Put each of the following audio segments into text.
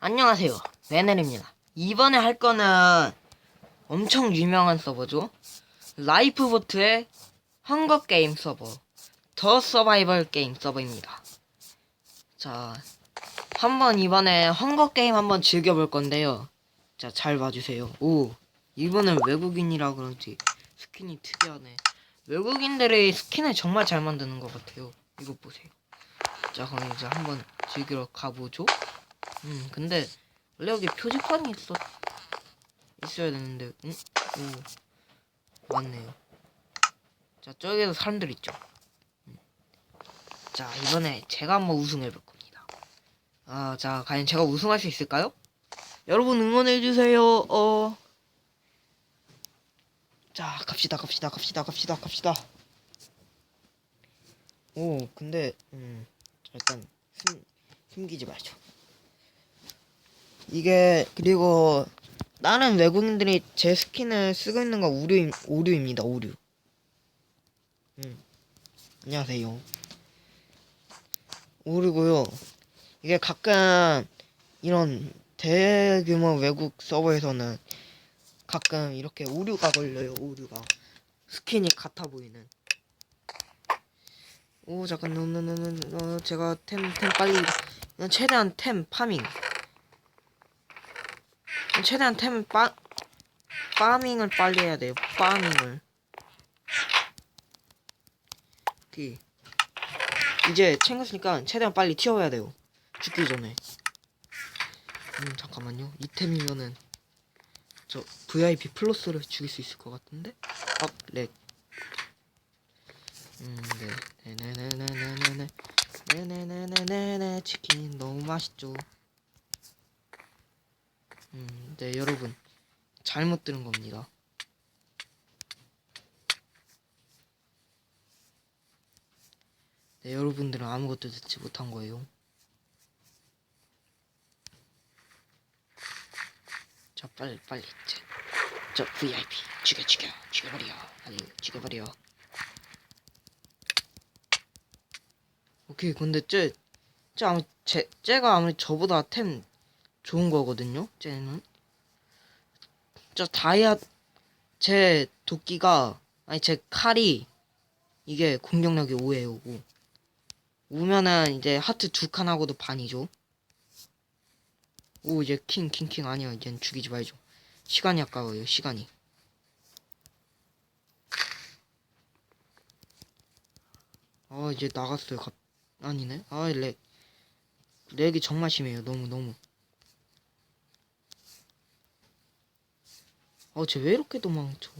안녕하세요. 메넬입니다. 이번에 할 거는 엄청 유명한 서버죠. 라이프보트의 헝거 게임 서버. 더 서바이벌 게임 서버입니다. 자, 한번 이번에 헝거 게임 한번 즐겨볼 건데요. 자, 잘 봐주세요. 오, 이번엔 외국인이라 그런지 스킨이 특이하네. 외국인들의 스킨을 정말 잘 만드는 것 같아요. 이거 보세요. 자, 그럼 이제 한번 즐기러 가보죠. 음, 근데 원래 여기 표지판이 있어 있어야 되는데, 응? 오, 맞네요. 자, 저기에도 사람들 있죠. 음. 자, 이번에 제가 한번 우승해 볼 겁니다. 아, 자, 과연 제가 우승할 수 있을까요? 여러분 응원해 주세요. 어. 자, 갑시다, 갑시다, 갑시다, 갑시다, 갑시다. 오, 근데 음, 자, 일단 숨 숨기지 말죠. 이게 그리고 다른 외국인들이 제 스킨을 쓰고 있는 건 오류 오류입니다. 오류. 음. 안녕하세요. 오류고요. 이게 가끔 이런 대규모 외국 서버에서는 가끔 이렇게 오류가 걸려요. 오류가 스킨이 같아 보이는. 오 잠깐 노노노노 어, 제가 템 템 빨리 최대한 템 파밍 최대한 템 빠, 파밍을 빨리 해야 돼요. 파밍을. 오케이. 이제 챙겼으니까 최대한 빨리 튀어야 돼요. 죽기 전에. 음, 잠깐만요. 이 템이면은 저 VIP 플러스를 죽일 수 있을 것 같은데? 아, 렉. 음, 네. 네네네네네네. 네네네네네네. 치킨 너무 맛있죠. 음, 네, 여러분. 잘못 들은 겁니다. 네, 여러분들은 아무것도 듣지 못한 거예요. 자, 빨리, 빨리. 자, 저 VIP. 죽여, 죽여. 죽여버려. 아니, 죽여버려. 오케이, 근데 쟤, 쟤 아무, 쟤, 쟤가 아무리 저보다 템 좋은 거거든요. 쟤는 저 다이아 제 도끼가 아니 제 칼이 이게 공격력이 5예요. 5. 우면은 이제 하트 두 칸 하고도 반이죠. 오 이제 킹 킹 킹 아니야 이젠 죽이지 말죠. 시간이 아까워요 시간이. 아 이제 나갔어요. 갑... 아니네. 아 렉. 렉이 정말 심해요. 너무 너무. 어, 쟤왜 이렇게 도망쳐?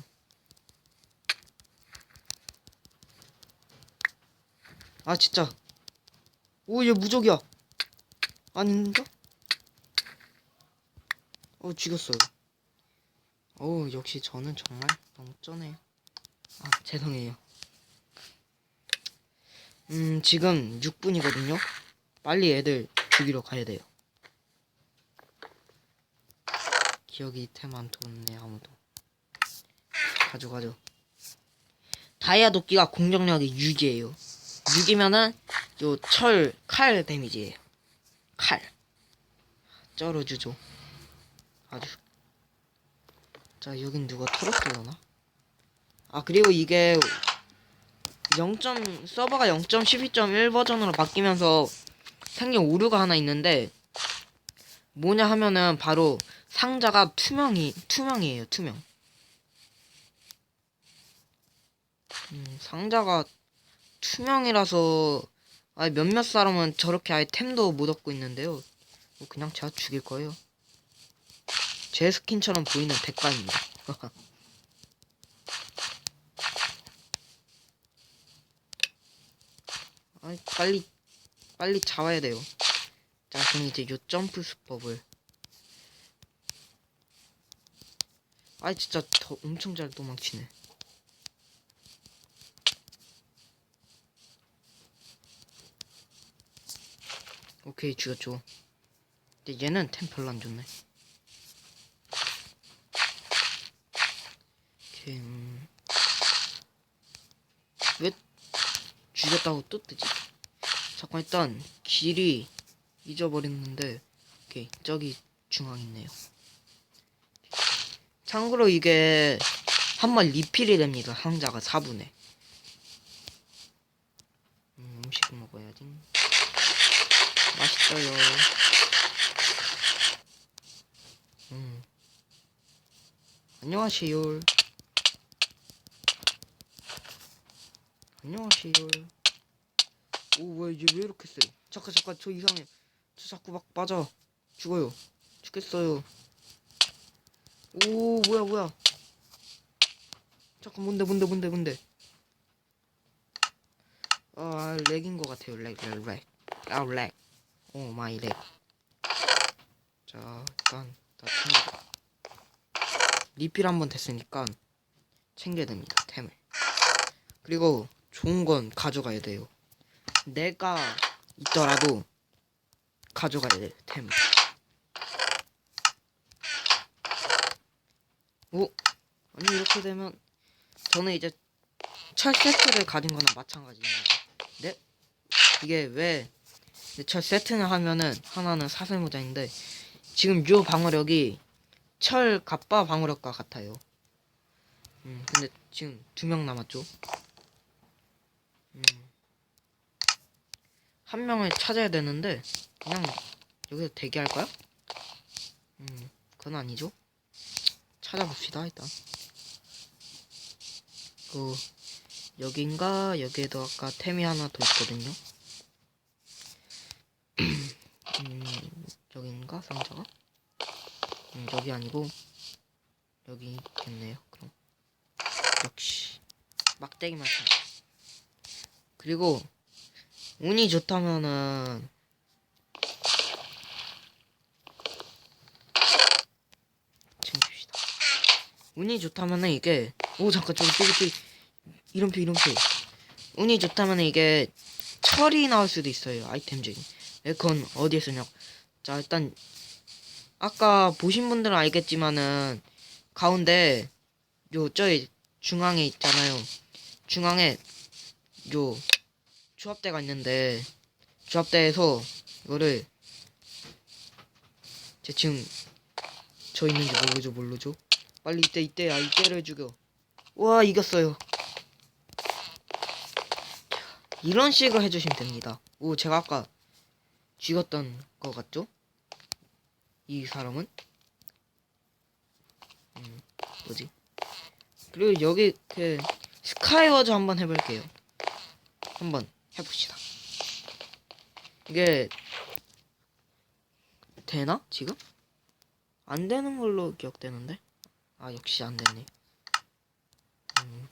아, 진짜. 오, 얘 무적이야. 아닌가? 어, 죽였어요. 어우, 역시 저는 정말 너무 쩌네요. 아, 죄송해요. 음, 지금 6분이거든요. 빨리 애들 죽이러 가야 돼요. 이템 안 들었네 아무도. 가져가죠 다이아 도끼가 공격력이 6이에요. 6이면은 요 철 칼 데미지예요. 칼. 쩔어 주죠. 아주. 자 여긴 누가 털었을려나? 아 그리고 이게 0. 서버가 0.12.1 버전으로 바뀌면서 생긴 오류가 하나 있는데 뭐냐 하면은 바로 상자가 투명이 투명이에요 투명. 음, 상자가 투명이라서 아 몇몇 사람은 저렇게 아예 템도 못 얻고 있는데요. 뭐 그냥 제가 죽일 거예요. 제 스킨처럼 보이는 대가입니다. 아 빨리 빨리 잡아야 돼요. 자 그럼 이제 요 점프 수법을 아 진짜 더 엄청 잘 도망치네. 오케이 죽였죠. 근데 얘는 템 별로 안 좋네. 오케이. 음. 왜 죽였다고 또 뜨지? 잠깐 일단 길이 잊어버렸는데 오케이 저기 중앙 있네요. 참고로 이게 한 번 리필이 됩니다. 상자가 4분에. 음, 음식 먹어야지. 맛있어요. 음. 안녕하세요. 안녕하세요. 오, 뭐야, 이제 왜 이렇게 세? 잠깐, 잠깐, 저 이상해. 저 자꾸 막 빠져. 죽어요. 죽겠어요. 오, 뭐야, 뭐야. 잠깐, 뭔데, 뭔데, 뭔데, 뭔데. 아, 렉인 것 같아요. 렉, 렉, 렉. 아, 렉. 오 마이 렉. 자, 일단 다 챙겨. 리필 한 번 됐으니까 챙겨야 됩니다. 템을. 그리고 좋은 건 가져가야 돼요. 내가 있더라도 가져가야 돼요. 템을. 오, 아니 이렇게 되면 저는 이제 철 세트를 가진 거나 마찬가지입니다. 네? 이게 왜 철 세트를 하면은 하나는 사슬 모자인데 지금 요 방어력이 철 갑바 방어력과 같아요. 음 근데 지금 두 명 남았죠. 음. 한 명을 찾아야 되는데 그냥 여기서 대기할까요? 음 그건 아니죠. 찾아봅시다 일단. 그 여긴가 여기에도 아까 템이 하나 더 있거든요. 음, 여긴가 상자가? 음, 여기 아니고 여기 있겠네요. 그럼 역시 막대기만 참. 그리고 운이 좋다면은 챙깁시다. 운이 좋다면은 이게 오 잠깐 저기 저기 저기. 이름표 이름표. 운이 좋다면은 이게 철이 나올 수도 있어요 아이템 중에. 에컨 어디에 쓰냐 자 일단 아까 보신 분들은 알겠지만은 가운데 요 저기 중앙에 있잖아요. 중앙에 요 조합대가 있는데 조합대에서 이거를 제 지금 저 있는지 모르죠 모르죠 빨리 이때 이때 아 이때를 죽여 와 이겼어요 이런 식으로 해주시면 됩니다 오 제가 아까 죽였던 거 같죠? 이 사람은? 음, 뭐지? 그리고 여기 그 스카이워즈 한번 해볼게요. 한번 해봅시다. 이게 되나 지금? 안 되는 걸로 기억되는데? 아 역시 안 되네. 음.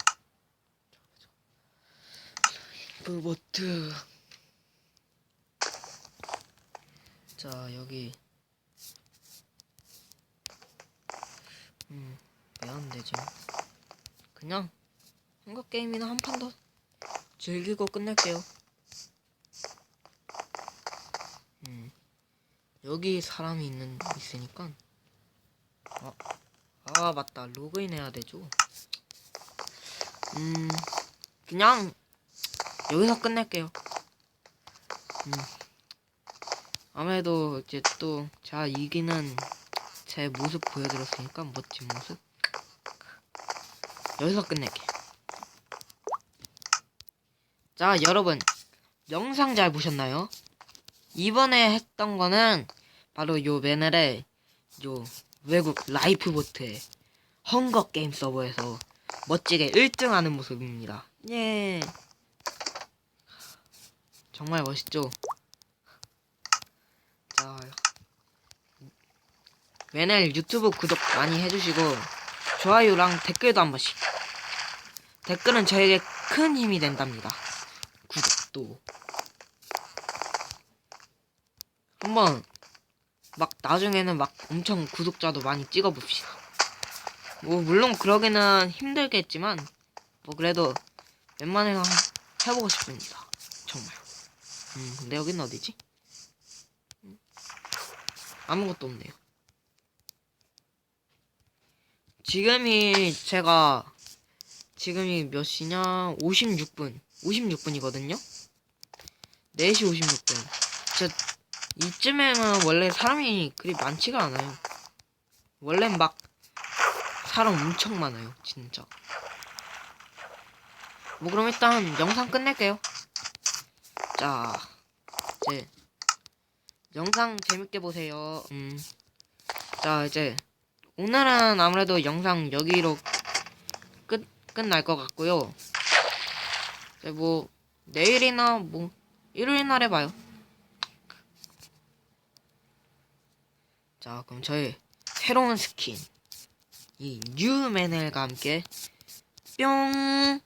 로버트. 자 여기 음 왜 안 되지 그냥 한거 게임이나 한 판 더 즐기고 끝낼게요 음 여기 사람이 있는 있으니까 아, 아 맞다. 로그인 해야 되죠. 음 그냥 여기서 끝낼게요. 음. 아무래도 이제 또 제가 이기는 제 모습 보여드렸으니까 멋진 모습. 여기서 끝낼게. 자 여러분. 영상 잘 보셨나요? 이번에 했던 거는 바로 요 메넬의 요 외국 라이프보트의 헝거 게임 서버에서 멋지게 1등하는 모습입니다 예 정말 멋있죠? 자, 맨날 유튜브 구독 많이 해주시고 좋아요랑 댓글도 한 번씩. 댓글은 저에게 큰 힘이 된답니다. 구독도 한번 막 나중에는 막 엄청 구독자도 많이 찍어봅시다. 뭐 물론 그러기는 힘들겠지만 뭐 그래도 웬만해서 해보고 싶습니다. 정말. 음, 근데 여기는 어디지? 아무것도 없네요. 지금이 제가 지금이 몇 시냐? 56분. 56분이거든요. 4시 56분. 저 이쯤에는 원래 사람이 그리 많지가 않아요. 원래는 막 사람 엄청 많아요, 진짜. 뭐 그럼 일단 영상 끝낼게요. 자, 이제 영상 재밌게 보세요. 음, 자 이제 오늘은 아무래도 영상 여기로 끝 끝날 것 같고요. 이제 뭐 내일이나 뭐 일요일 날에 봐요. 자, 그럼 저희 새로운 스킨 이 뉴맨엘과 함께 뿅